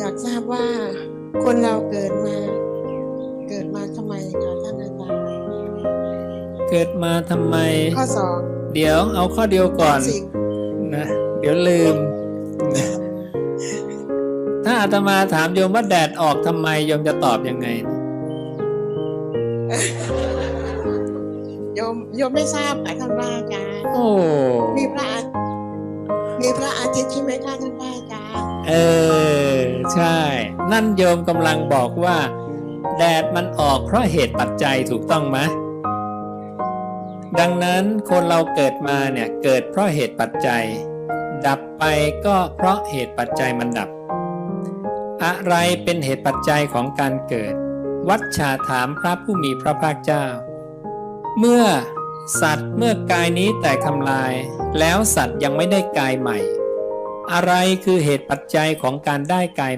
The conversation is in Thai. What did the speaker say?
อยากทราบว่าคนเราเกิดมา เกิดมาทำไมคะท่านอาจารย์เกิดมาทำไม ข้อสองเดี๋ยวเอาข้อเดียวก่อนสิ่งนะเดี๋ยวลืมนะถ้าอาตมาถามโยมว่าแดดออกทำไมโยมจะตอบยังไงโยมโยมไม่ทราบค่ะท่านพระอาจารย์โอ้มีพระอามีพระอาทิตย์ใช่ไหมคะท่านพระอาจารย์เออ ใช่ นั่นโยมกำลังบอกว่า แดดมันออกเพราะเหตุปัจจัยถูกต้องไหมดังนั้นคนเราเกิดมาเนี่ยเกิดเพราะเหตุปัจจัย ดับไปก็เพราะเหตุปัจจัยมันดับ อะไรเป็นเหตุปัจจัยของการเกิด วัชชาถามพระผู้มีพระภาคเจ้า เมื่อสัตว์เมื่อกายนี้แตกทำลาย แล้วสัตว์ยังไม่ได้กายใหม่ อะไรคือเหตุปัจจัยของการได้กาย